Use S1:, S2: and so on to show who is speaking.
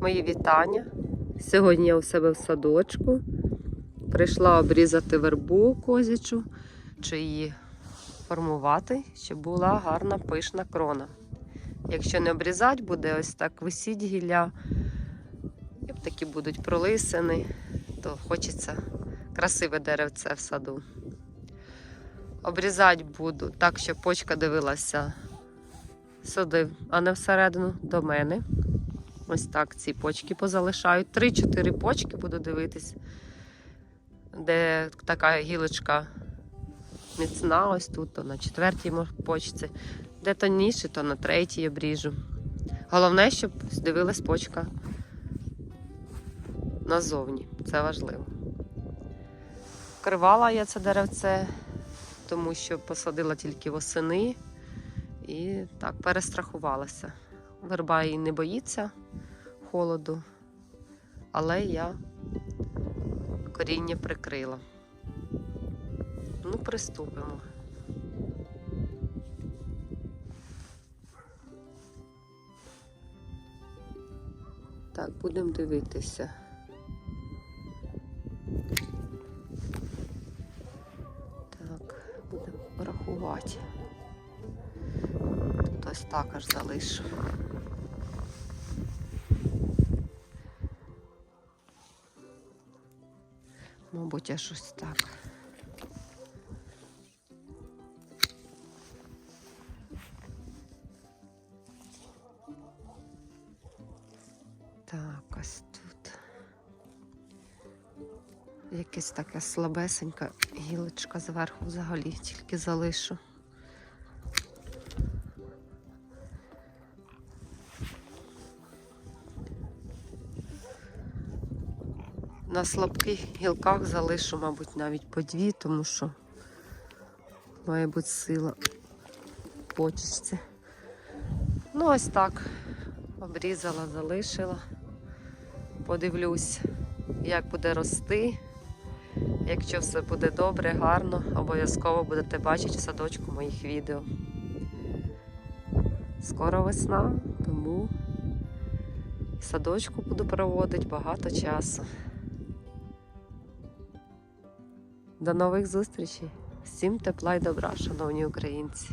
S1: Мої вітання. Сьогодні я у себе в садочку. Прийшла обрізати вербу козячу, чи її формувати, щоб була гарна пишна крона. Якщо не обрізати, буде ось так висіть гілля, і такі будуть пролисини, то хочеться красиве деревце в саду. Обрізати буду так, щоб почка дивилася сюди, а не всередину до мене. Ось так ці почки позалишаю. Три-чотири почки буду дивитись, де така гілочка міцна, ось тут, то на четвертій почці. Де тонніше, то на третій обріжу. Головне, щоб дивилась почка назовні. Це важливо. Кривала я це деревце, тому що посадила тільки восени і так перестрахувалася. Верба її не боїться холоду, але я коріння прикрила. Ну, приступимо. Так, будемо дивитися. Так, будемо рахувати. Тут ось так аж залишу. Мабуть, аж щось так. Так, ось тут. Якась така слабесенька гілочка зверху взагалі тільки залишу. На слабких гілках залишу, мабуть, навіть по дві, тому що має бути сила почечці. Ну, ось так. Обрізала, залишила. Подивлюсь, як буде рости. Якщо все буде добре, гарно, обов'язково будете бачити в садочку моїх відео. Скоро весна, тому садочку буду проводити багато часу. До нових зустрічей! Всім тепла й добра, шановні українці!